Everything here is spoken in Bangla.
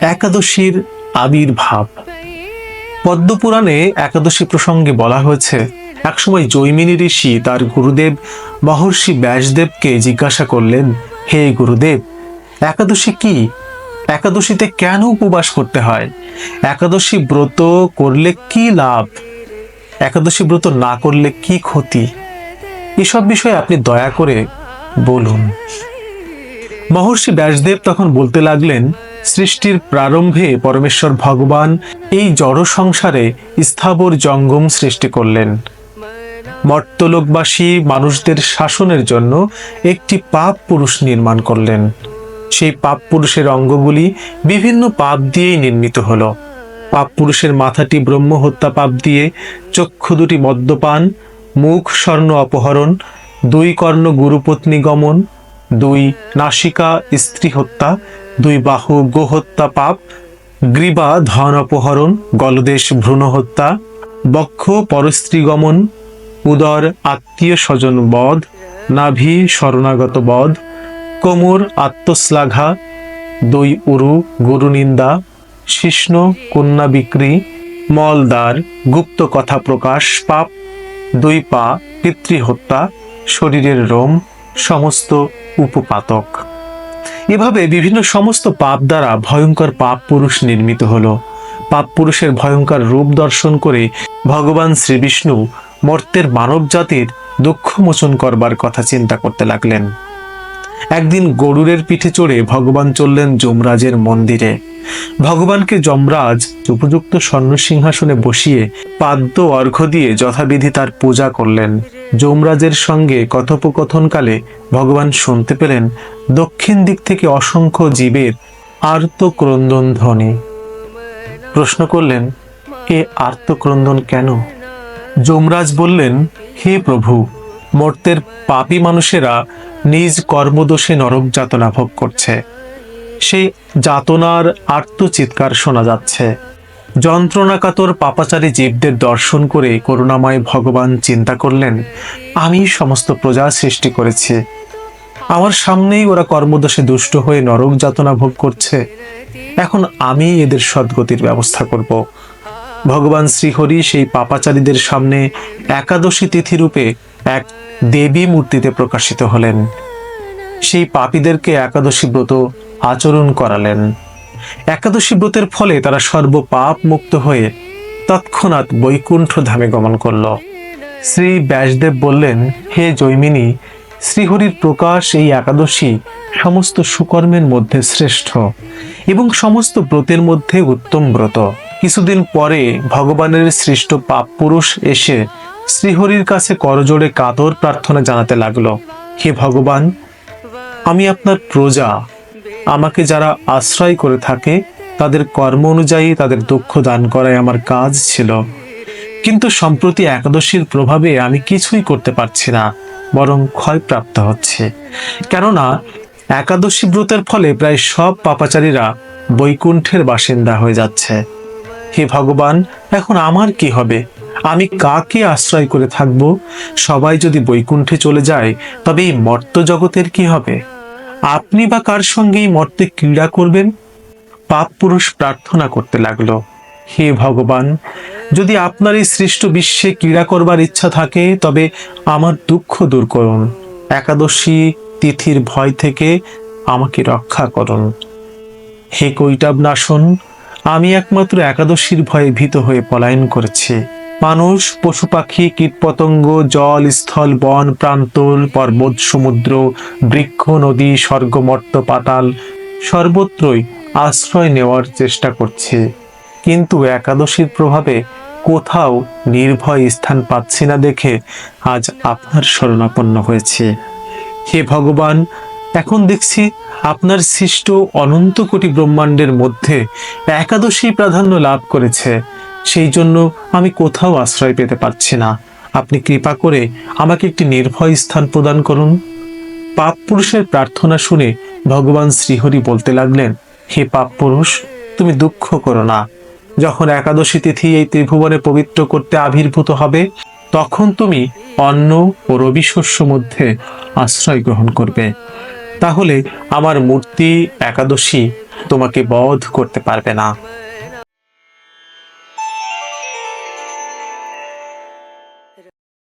একাদশীর আবির্ভাব। পদ্মপুরাণে একাদশী প্রসঙ্গে বলা হয়েছে, একসময় জৈমিনী ঋষি তার গুরুদেব মহর্ষি ব্যাসদেবকে জিজ্ঞাসা করলেন, হে গুরুদেব, একাদশী কি? একাদশীতে কেন উপবাস করতে হয়? একাদশী ব্রত করলে কি লাভ? একাদশী ব্রত না করলে কি ক্ষতি? এসব বিষয়ে আপনি দয়া করে বলুন। মহর্ষি ব্যাসদেব তখন বলতে লাগলেন, সৃষ্টির প্রারম্ভে পরমেশ্বর ভগবান এই জড় সংসারে স্থাবর জঙ্গম সৃষ্টি করলেন। মর্তলোকবাসী মানুষদের শাসনের জন্য একটি পাপ পুরুষ নির্মাণ করলেন। সেই পাপ পুরুষের অঙ্গগুলি বিভিন্ন পাপ দিয়েই নির্মিত হলো। পাপ পুরুষের মাথাটি ব্রহ্ম হত্যা পাপ দিয়ে চক্ষু দুটি মদ্যপান, মুখ স্বর্ণ অপহরণ, দুই কর্ণ গুরুপত্নী গমন দুই নাসিকা স্ত্রী হত্যা, দুই বাহু গোহত্যা পাপ, গ্রীবা ধন অপহরণ গলদেশ ভ্রূণ হত্যা, বক্ষ পরস্ত্রী গমন উদর আত্মীয় স্বজন বধ, নাভি শরণাগত বধ, কোমর আত্মশ্লাঘা, দুই উরু গুরু নিন্দা, শিষ্ণ কন্যা বিক্রি মলদার গুপ্ত কথা প্রকাশ, পাপ, দুই পা পিতৃহত্যা, শরীরের রোম সমস্ত উপপাতক। এভাবে বিভিন্ন সমস্ত পাপ দ্বারা ভয়ঙ্কর পাপ পুরুষ নির্মিত হলো। পাপ পুরুষের ভয়ঙ্কর রূপ দর্শন করে ভগবান শ্রীবিষ্ণু মর্তের মানব জাতির দুঃখ মোচন করবার কথা চিন্তা করতে লাগলেন। একদিন গরুরের পিঠে চড়ে ভগবান চললেন যমরাজের মন্দিরে। ভগবানকে যমরাজ উপযুক্ত স্বর্ণ সিংহাসনে বসিয়ে পাদ্য অর্ঘ্য দিয়ে যথাবিধি তার পূজা করলেন। যমরাজের সঙ্গে কথোপকথনকালে ভগবান শুনতে পেলেন দক্ষিণ দিক থেকে অসংখ্য জীবের আর্তক্রন্দন ধ্বনি। প্রশ্ন করলেন, এ আর্তক্রন্দন কেন? যমরাজ বললেন, হে প্রভু, মর্তের পাপী মানুষেরা নিজ কর্মদোষে নরক যাতনা ভোগ করছে। সেই যাতনার আর্তচিৎকার শোনা যাচ্ছে। যন্ত্রণাকাতর পাপাচারী জীবদের দর্শন করে করুণাময় ভগবান চিন্তা করলেন, আমি সমস্ত প্রজা সৃষ্টি করেছি। আমার সামনেই ওরা কর্মদোষে দুষ্ট হয়ে নরক যাতনা ভোগ করছে। এখন আমি এদের সদ্গতির ব্যবস্থা করব। ভগবান শ্রীহরি সেই পাপাচারীদের সামনে একাদশী তিথি রূপে এক দেবী মূর্তিতে প্রকাশিত হলেন। সেই পাপীদেরকে একাদশী ব্রত আচরণ করালেন। একাদশী ব্রতের ফলে তারা সর্ব পাপ মুক্ত হয়ে তৎক্ষণাৎ বৈকুণ্ঠ ধামে গমন করল। শ্রী ব্যাসদেব বললেন, হে জৈমিনী, শ্রীহরির প্রকাশ এই একাদশী সমস্ত সুকর্মের মধ্যে শ্রেষ্ঠ এবং সমস্ত ব্রতের মধ্যে উত্তম ব্রত। কিছুদিন পরে ভগবানের সৃষ্ট পাপ পুরুষ এসে শ্রীহরির কাছে করজোড়ে কাতর প্রার্থনা জানাতে লাগল, হে ভগবান আমি আপনার প্রজা। আমাকে যারা আশ্রয় করে থাকে, তাদের কর্ম অনুযায়ী তাদের দুঃখ দান করাই আমার কাজ ছিল। কিন্তু সম্প্রতি একাদশীর প্রভাবে আমি কিছুই করতে পারছি না, বরং ক্ষয়প্রাপ্ত হচ্ছে। কেননা, একাদশী ব্রতের ফলে প্রায় সব পাপাচারীরা বৈকুণ্ঠের বাসিন্দা হয়ে যাচ্ছে। হে ভগবান, এখন আমার কি হবে? আমি কাকে আশ্রয় করে থাকব? সবাই যদি বৈকুণ্ঠে চলে যায়, তবে এই মর্ত জগতের কি হবে? আপনি বা কার সঙ্গে এই মর্তে ক্রীড়া করবেন? পাপ পুরুষ প্রার্থনা করতে লাগল। হে ভগবান, যদি আপনার এই সৃষ্ট বিশ্বে ক্রীড়া করবার ইচ্ছা থাকে, তবে আমার দুঃখ দূর করুন। একাদশী তিথির ভয় থেকে আমাকে রক্ষা করুন। হে কৈটাব নাশন আমি একমাত্র একাদশীর ভয়ে ভীত হয়ে পলায়ন করেছি। মানুষ, পশু পাখি, কীটপতঙ্গ, জল, স্থল, বন, প্রান্তর, পর্বত, সমুদ্র, বৃক্ষ, নদী স্বর্গমর্ত পাতাল সর্বত্রই আশ্রয় নেওয়ার চেষ্টা করছে। কিন্তু একাদশীর প্রভাবে কোথাও নির্ভয় স্থান পাচ্ছি না দেখে আজ আপনার শরণাপন্ন হয়েছে। হে ভগবান, এখন দেখছি আপনার সৃষ্ট অনন্ত কোটি ব্রহ্মাণ্ডের মধ্যে একাদশী প্রাধান্য লাভ করেছে। সেই জন্য আমি কোথাও আশ্রয় পেতে পারছি না। আপনি কৃপা করে আমাকে একটি নির্ভয় স্থান প্রদান করুন। পাপ পুরুষের প্রার্থনা শুনে ভগবান শ্রীহরি বলতে লাগলেন, হে পাপ পুরুষ, তুমি দুঃখ করো না। যখন একাদশী তিথি এই ত্রিভুবনে পবিত্র করতে আবির্ভূত হবে, তখন তুমি অন্ন ও রবি শস্য মধ্যে আশ্রয় গ্রহণ করবে। তাহলে আমার মূর্তি একাদশী তোমাকে বধ করতে পারবে না।